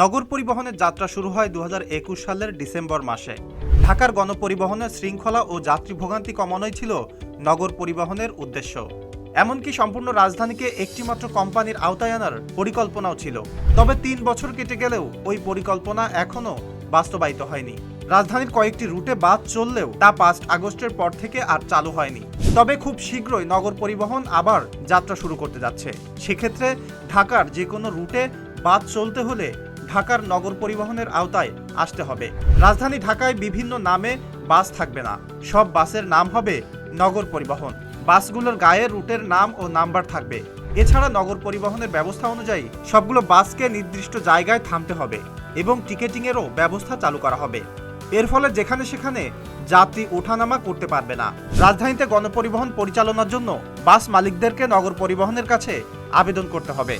নগর পরিবহনের যাত্রা শুরু হয় দু হাজার একুশ সালের ডিসেম্বর মাসে। ঢাকার গণপরিবহনের শৃঙ্খলা ও যাত্রী ভোগান্তি কমানোই ছিল নগর পরিবহনের উদ্দেশ্য। এমনকি সম্পূর্ণ রাজধানীকে একটিমাত্র কোম্পানির আওতায় আনার পরিকল্পনাও ছিল। তবে তিন বছর কেটে গেলেও ওই পরিকল্পনা এখনও বাস্তবায়িত হয়নি। রাজধানীর কয়েকটি রুটে বাস চললেও তা পাঁচ আগস্টের পর থেকে আর চালু হয়নি। তবে খুব শীঘ্রই নগর পরিবহন আবার যাত্রা শুরু করতে যাচ্ছে। সেক্ষেত্রে ঢাকার যে কোনো রুটে বাস চলতে হলে ঢাকার নগর পরিবহনের আওতায় আসতে হবে। রাজধানী ঢাকায় বিভিন্ন নামে বাস থাকবে না। সব বাসের নাম হবে নগর পরিবহন। বাসগুলোর গায়ে রুটের নাম ও নাম্বার থাকবে। এছাড়া নগর পরিবহনের ব্যবস্থা অনুযায়ী সবগুলো বাসকে নির্দিষ্ট জায়গায় থামতে হবে এবং টিকেটিংয়েরও ব্যবস্থা চালু করা হবে। এর ফলে যেখানে সেখানে যাত্রী ওঠানামা করতে পারবে না। রাজধানীতে গণপরিবহন পরিচালনার জন্য বাস মালিকদেরকে নগর পরিবহনের কাছে আবেদন করতে হবে।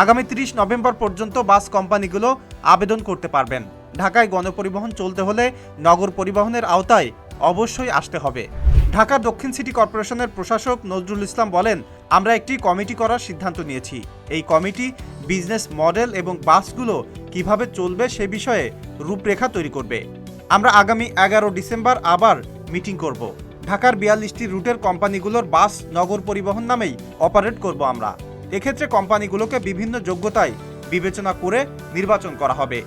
আগামী তিরিশ নভেম্বর পর্যন্ত বাস কোম্পানিগুলো আবেদন করতে পারবেন। ঢাকায় গণপরিবহন চলতে হলে নগর পরিবহনের আওতায় অবশ্যই আসতে হবে। ঢাকা দক্ষিণ সিটি কর্পোরেশনের প্রশাসক নজরুল ইসলাম বলেন, আমরা একটি কমিটি করার সিদ্ধান্ত নিয়েছি। এই কমিটি বিজনেস মডেল এবং বাসগুলো কীভাবে চলবে সে বিষয়ে রূপরেখা তৈরি করবে। আমরা আগামী এগারো ডিসেম্বর আবার মিটিং করব। ঢাকার বিয়াল্লিশটি রুটের কোম্পানিগুলোর বাস নগর পরিবহন নামেই অপারেট করব আমরা। এক্ষেত্রে কোম্পানিগুলোকে বিভিন্ন যোগ্যতায় বিবেচনা করে নির্বাচন করা হবে।